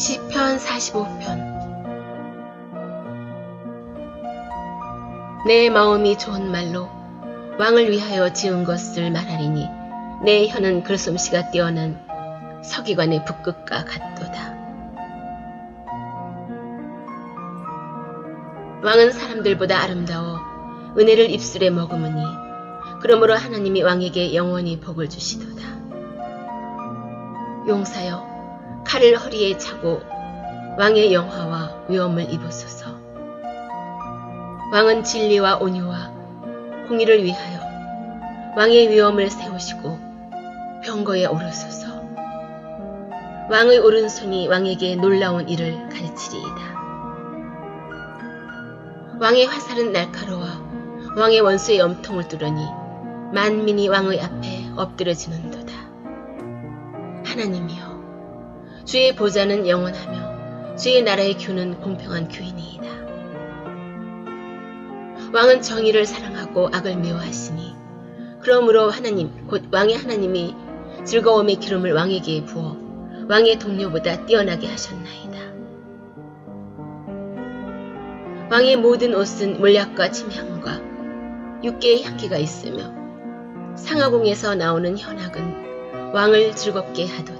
시편 45편 내 마음이 좋은 말로 왕을 위하여 지은 것을 말하리니 내 혀는 글솜씨가 뛰어난 서기관의 북극과 같도다. 왕은 사람들보다 아름다워 은혜를 입술에 머금으니 그러므로 하나님이 왕에게 영원히 복을 주시도다. 용사여 칼을 허리에 차고 왕의 영화와 위엄을 입으소서. 왕은 진리와 온유와 공의를 위하여 왕의 위엄을 세우시고 병거에 오르소서. 왕의 오른손이 왕에게 놀라운 일을 가르치리이다. 왕의 화살은 날카로워 왕의 원수의 염통을 뚫으니 만민이 왕의 앞에 엎드려지는도다. 하나님이여 주의 보좌는 영원하며 주의 나라의 규는 공평한 규이니이다. 왕은 정의를 사랑하고 악을 미워하시니 그러므로 하나님 곧 왕의 하나님이 즐거움의 기름을 왕에게 부어 왕의 동료보다 뛰어나게 하셨나이다. 왕의 모든 옷은 몰약과 침향과 육개의 향기가 있으며 상하궁에서 나오는 현악은 왕을 즐겁게 하도다.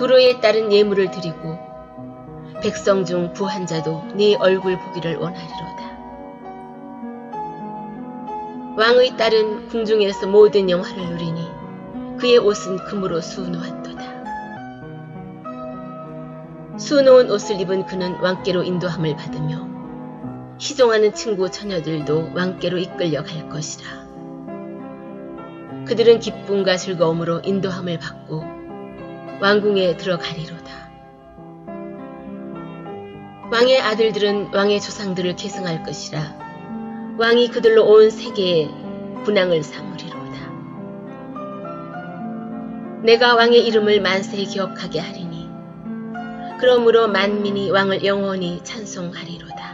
도로에 따른 예물을 드리고 백성 중 부한 자도 네 얼굴 보기를 원하리로다. 왕의 딸은 궁중에서 모든 영화를 누리니 그의 옷은 금으로 수놓았도다. 수놓은 옷을 입은 그는 왕께로 인도함을 받으며 희종하는 친구 처녀들도 왕께로 이끌려 갈 것이라. 그들은 기쁨과 즐거움으로 인도함을 받고 왕궁에 들어가리로다. 왕의 아들들은 왕의 조상들을 계승할 것이라. 왕이 그들로 온 세계에 군왕을 삼으리로다. 내가 왕의 이름을 만세 기억하게 하리니 그러므로 만민이 왕을 영원히 찬송하리로다.